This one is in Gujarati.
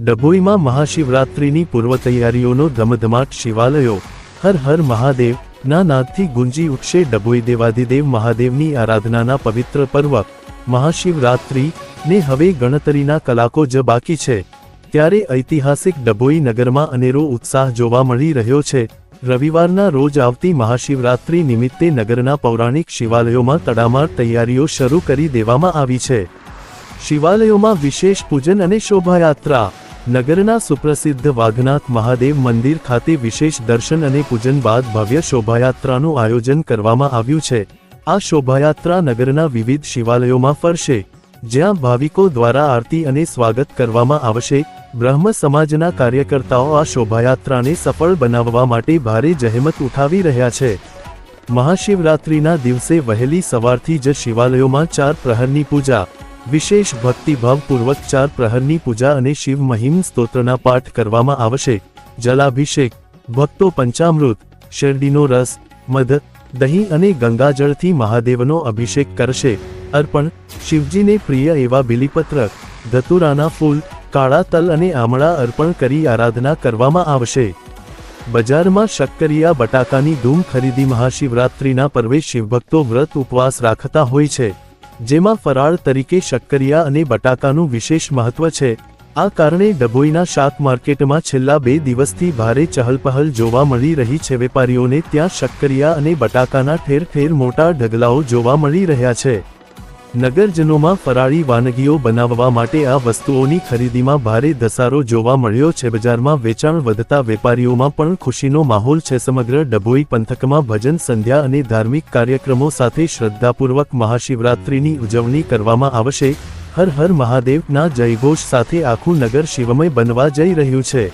ડભોઈમાં મહાશિવરાત્રિની પૂર્વ તૈયારીઓનો ધમધમાટ શિવાલયો. હર હર મહાદેવ ના નાદથી ગુંજી ઉઠશે ડભોઈ દેવાધિદેવ મહાદેવની આરાધનાના પવિત્ર પર્વ. મહાશિવરાત્રિ ને હવે ગણતરીના કલાકો જ બાકી છે. ત્યારે ઐતિહાસિક ડભોઈ નગરમાં અનેરો ઉત્સાહ જોવા મળી રહ્યો છે. રવિવારના રોજ આવતી મહાશિવરાત્રિ નિમિત્તે નગરના પૌરાણિક શિવાલયોમાં તડામાર તૈયારીઓ શરૂ કરી દેવામાં આવી છે. શિવાલયોમાં વિશેષ પૂજન અને શોભાયાત્રા. નગરના સુપ્રસિદ્ધ વાઘનાથ મહાદેવ મંદિર ખાતે વિશેષ દર્શન અને પૂજન બાદ ભવ્ય શોભાયાત્રાનું આયોજન કરવામાં આવ્યું છે. આ શોભાયાત્રા નગરના વિવિધ શિવાલયોમાં ફરશે, જ્યાં ભાવિકો દ્વારા આરતી અને સ્વાગત કરવામાં આવશે. બ્રહ્મ સમાજના કાર્યકર્તાઓ આ શોભાયાત્રાને સફળ બનાવવા માટે ભારે જહેમત ઉઠાવી રહ્યા છે. મહાશિવરાત્રિના દિવસે વહેલી સવારથી જ શિવાલયોમાં ચાર પ્રહરની પૂજા વિશેષ ભક્તિભાવપૂર્વક ચાર પ્રહરની પૂજા અને શિવ મહિમ સ્તોત્રના પાઠ કરવામાં આવશે. જલાભિષેક, ભક્તો પંચામૃત, શેરડીનો રસ, મધ, દહીં અને ગંગાજળથી મહાદેવનો અભિષેક કરશે. અર્પણ, શિવજીને પ્રિય એવા બિલીપત્ર, ધતુરાના ફૂલ, કાળા તલ અને આમળા અર્પણ કરી આરાધના કરવામાં આવશે. બજારમાં શક્કરિયા બટાકાની ધૂમ ખરીદી મહાશિવરાત્રિના પર્વે શિવભક્તો વ્રત ઉપવાસ રાખતા હોય છે. જેમાં ફરાળ તરીકે શક્કરિયા અને બટાકાનું વિશેષ મહત્વ છે. આ કારણે ડભોઈના શાક માર્કેટમાં છેલ્લા બે દિવસથી ભારે ચહલપહલ જોવા મળી રહી છે. વેપારીઓને ત્યાં શક્કરિયા અને બટાકાના ઠેર ઠેર મોટા ઢગલાઓ જોવા મળી રહ્યા છે. નગરજનોમાં ફરાળી વાનગીઓ બનાવવા માટે આ વસ્તુઓની ખરીદીમાં ભારે ધસારો જોવા મળ્યો છે. બજારમાં વેચાણ વધતા વેપારીઓમાં પણ ખુશીનો માહોલ છે. સમગ્ર ડભોઈ પંથકમાં ભજન, સંધ્યા અને ધાર્મિક કાર્યક્રમો સાથે શ્રદ્ધાપૂર્વક મહાશિવરાત્રિની ઉજવણી કરવામાં આવશે. હર હર મહાદેવના જયઘોષ સાથે આખું નગર શિવમય બનવા જઈ રહ્યું છે.